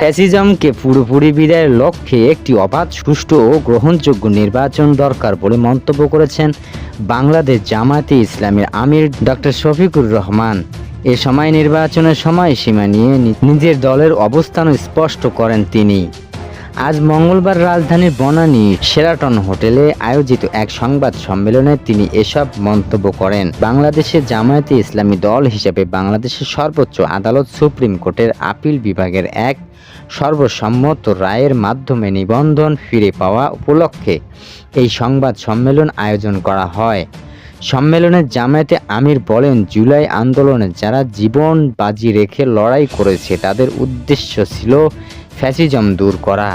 ফ্যাসিজমকে পুরোপুরি বিদায়ের লক্ষ্যে একটি অবাধ, সুষ্ঠু ও গ্রহণযোগ্য নির্বাচন দরকার বলে মন্তব্য করেছেন বাংলাদেশ জামায়াতে ইসলামের আমির ডক্টর শফিকুর রহমান। এ সময় নির্বাচনের সময়সীমা নিয়ে নিজের দলের অবস্থানও স্পষ্ট করেন তিনি। আজ মঙ্গলবার রাজধানীর বনানী সেরাটন হোটেলে আয়োজিত এক সংবাদ সম্মেলনে তিনি এসব মন্তব্য করেন। বাংলাদেশের জামায়াতে ইসলামী দল হিসেবে বাংলাদেশের সর্বোচ্চ আদালত সুপ্রিম কোর্টের আপিল বিভাগের এক সর্বসম্মত রায়ের মাধ্যমে নিবন্ধন ফিরে পাওয়া উপলক্ষে এই সংবাদ সম্মেলন আয়োজন করা হয়। সম্মেলনে জামায়াতে আমির বলেন, জুলাই আন্দোলনে যারা জীবন বাজি রেখে লড়াই করেছে, তাদের উদ্দেশ্য ছিল ফ্যাসিজম দূর করা।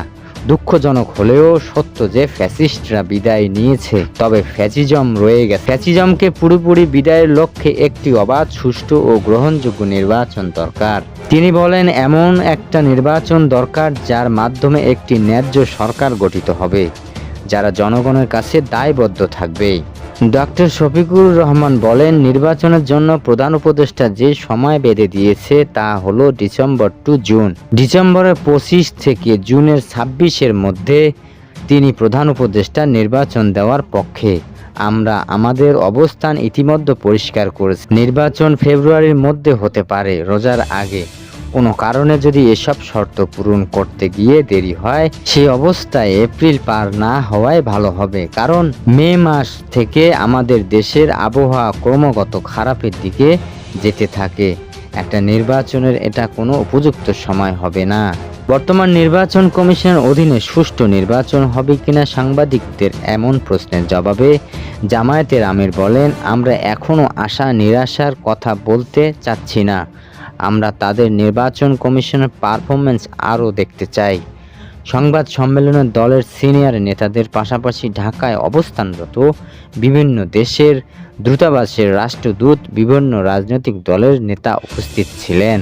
দুঃখজনক হলেও সত্য যে ফ্যাসিস্টরা বিদায় নিয়েছে, তবে ফ্যাসিজম রয়ে গেছে। ফ্যাসিজমকে পুরোপুরি বিদায়ের লক্ষ্যে একটি অবাধ, সুষ্ঠু ও গ্রহণযোগ্য নির্বাচন দরকার। তিনি বলেন, এমন একটা নির্বাচন দরকার যার মাধ্যমে একটি ন্যায্য সরকার গঠিত হবে, যারা জনগণের কাছে দায়বদ্ধ থাকবে। ডক্টর শফিকুর রহমান বলেন, নির্বাচনের জন্য প্রধান উপদেষ্টা যে সময় বেঁধে দিয়েছে তা হলো ডিসেম্বর টু জুন। ডিসেম্বরের পঁচিশ থেকে জুনের ছাব্বিশের মধ্যে তিনি প্রধান উপদেষ্টা নির্বাচন দেওয়ার পক্ষে। আমরা আমাদের অবস্থান ইতিমধ্যে পরিষ্কার করেছি। নির্বাচন ফেব্রুয়ারির মধ্যে হতে পারে, রোজার আগে। কোনো কারণে যদি এসব শর্ত পূরণ করতে গিয়ে দেরি হয়, সেই অবস্থায় এপ্রিল পার না হওয়াই ভালো হবে। কারণ মে মাস থেকে আমাদের দেশের আবহাওয়া ক্রমাগত খারাপের দিকে যেতে থাকে। একটা নির্বাচনের এটা কোনো উপযুক্ত সময় হবে না। বর্তমান নির্বাচন কমিশনের অধীনে সুষ্ঠু নির্বাচন হবে কিনা সাংবাদিকদের এমন প্রশ্নের জবাবে জামায়াতের আমির বলেন, আমরা এখনও আশা নিরাশার কথা বলতে চাচ্ছি না। আমরা তাদের নির্বাচন কমিশনের পারফরমেন্স আরও দেখতে চাই। সংবাদ সম্মেলনে দলের সিনিয়র নেতাদের পাশাপাশি ঢাকায় অবস্থানরত বিভিন্ন দেশের দূতাবাসের রাষ্ট্রদূত, বিভিন্ন রাজনৈতিক দলের নেতা উপস্থিত ছিলেন।